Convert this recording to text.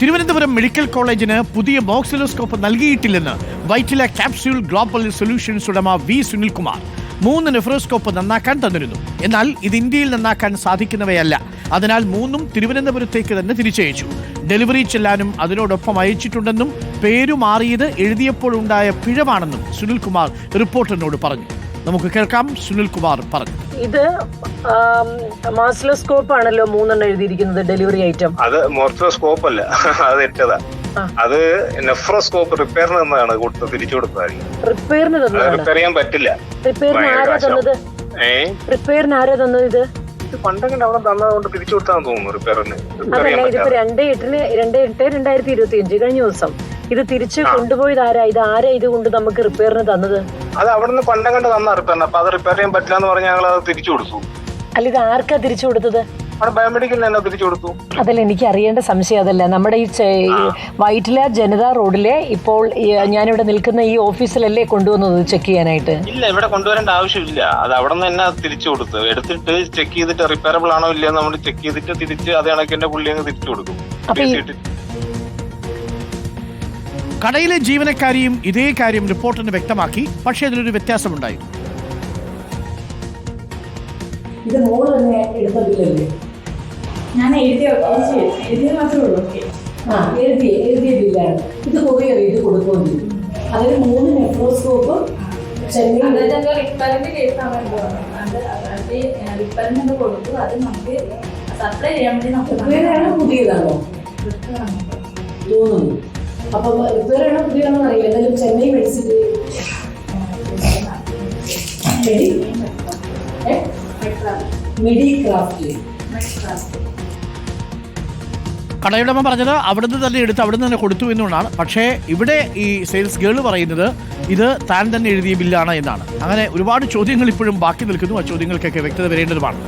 Thiruvananthapuram medical കോളേജിന് പുതിയ ബോക്സിലോസ്കോപ്പ് നൽകിയിട്ടില്ലെന്ന് വൈറ്റില ക്യാപ്സ്യൂൾ ഗ്ലോബൽ സൊല്യൂഷൻസ് ഉടമ വി സുനിൽകുമാർ. മൂന്ന് നെഫ്രോസ്കോപ്പ് നന്നാക്കാൻ തന്നിരുന്നു. എന്നാൽ ഇത് ഇന്ത്യയിൽ നന്നാക്കാൻ സാധിക്കുന്നവയല്ല. അതിനാൽ മൂന്നും തിരുവനന്തപുരത്തേക്ക് തന്നെ തിരിച്ചയച്ചു. ഡെലിവറി ചെല്ലാനും അതിനോടൊപ്പം അയച്ചിട്ടുണ്ടെന്നും പേരു മാറിയത് എഴുതിയപ്പോൾ ഉണ്ടായ പിഴവാണെന്നും സുനിൽകുമാർ റിപ്പോർട്ടറിനോട് പറഞ്ഞു. നമുക്ക് കേൾക്കാം. സുനിൽകുമാർ പറഞ്ഞു. ഇത് മാസ്ലോസ്കോപ്പ് ആണല്ലോ മൂന്നെണ്ണം എഴുതിയിരിക്കുന്നത് ഡെലിവറി ഐറ്റം. അത് മോർത്തോസ്കോപ്പ് അല്ല അത് തെറ്റതാ അത് നെഫ്രോസ്കോപ്പ് റിപ്പയറിന് തന്നതാണ് കൊടുത്ത് തിരിച്ചു കൊടുത്തത് റിപ്പയറിന് അത് തന്നതാണ് റിപ്പയർ ചെയ്യാൻ പറ്റില്ല. റിപ്പയറിന് ആരാ. തന്നത്? റിപ്പയറിന് ആരാ തന്നത് ഇത്? പണ്ടെങ്കിലും അവിടെ തന്നതുകൊണ്ട് തിരിച്ചു കൊടുത്താന്ന് തോന്നുന്നു റിപ്പയറിന്. റിപ്പയർ ചെയ്യാൻ ഇതിപ്പോ പറ്റാതെ. എട്ടിന് രണ്ടേ എട്ട് രണ്ടായിരത്തി ഇരുപത്തി അഞ്ച് കഴിഞ്ഞ ദിവസം. ഇത് തിരിച്ച് കൊണ്ടുപോയത് ആരാ? ഇത് ആരാ ഇത് കൊണ്ട് നമുക്ക് റിപ്പയറിന് തന്നത്? അത് അവിടെ നിന്ന് കണ്ട് തന്ന റിപ്പയറിന്. അപ്പൊ അത് റിപ്പയർ ചെയ്യാൻ പറ്റില്ല എന്ന് പറഞ്ഞ് ഞങ്ങൾ അത് തിരിച്ചു കൊടുത്തു. അല്ല ഇത് ആർക്കാ തിരിച്ചു കൊടുത്തത്? ബയോമെഡിക്കലിന് തന്നെ തിരിച്ചു കൊടുത്തു. അതല്ല എനിക്ക് അറിയേണ്ട സംശയം അതല്ല. നമ്മുടെ ഈ വൈറ്റില ജനതാ റോഡിലെ ഇപ്പോൾ ഞാനിവിടെ നിൽക്കുന്ന ഈ ഓഫീസിലല്ലേ കൊണ്ടുവന്നത് ചെക്ക് ചെയ്യാനായിട്ട്? ഇല്ല ഇവിടെ കൊണ്ടുവരേണ്ട ആവശ്യമില്ല. അത് അവിടെ നിന്ന് തന്നെ തിരിച്ചു കൊടുത്തു. എടുത്തിട്ട് ചെക്ക് ചെയ്തിട്ട് റിപ്പയറബിൾ ആണോ ഇല്ലയോ നമ്മൾ ചെക്ക് ചെയ്തിട്ട് തിരിച്ച് അതേ കണക്കിന്റെ പുള്ളി അങ്ങ് തിരിച്ചു കൊടുക്കും. കടയിലെ ജീവനക്കാരിയും ഇതേ കാര്യം റിപ്പോർട്ടിന് വ്യക്തമാക്കി. പക്ഷേ അതിലൊരു വ്യത്യാസമുണ്ടായി. ഇത് മോൾ തന്നെ ഞാൻ എഴുതിയ എഴുതിയത് മാത്രമേ ഉള്ളൂ. ഓക്കെ. ആ എഴുതിയ എഴുതിയ ബില്ലാണ്. ഇത് അതിൽ മൂന്ന് നെഫ്രോസ്കോപ്പും ചെന്നൈ അതായത് റിപ്പയറിന്റെ കേസാണ് എന്തോ അത് അത് റിപ്പയറിന് കൊടുത്തു. അത് നമുക്ക് സപ്ലൈ ചെയ്യാൻ വേണ്ടി നമുക്ക് പുതിയതാണോ? തോന്നുന്നു. അപ്പം വേറെയാണോ പുതിയതാണോ അറിയില്ല. എന്തായാലും ചെന്നൈ മെഡിസിൻ മെഡി? കടയുടമ പറഞ്ഞത് അവിടുന്ന് തന്നെ എടുത്ത് അവിടുന്ന് തന്നെ കൊടുത്തു എന്നുള്ളതാണ്. പക്ഷേ ഇവിടെ ഈ സെയിൽസ് ഗേൾ പറയുന്നത് ഇത് താൻ തന്നെ എഴുതിയ ബില്ലാണ് എന്നാണ്. അങ്ങനെ ഒരുപാട് ചോദ്യങ്ങൾ ഇപ്പോഴും ബാക്കി നിൽക്കുന്നു. ആ ചോദ്യങ്ങൾക്കൊക്കെ വ്യക്തത വരേണ്ടതുമാണ്.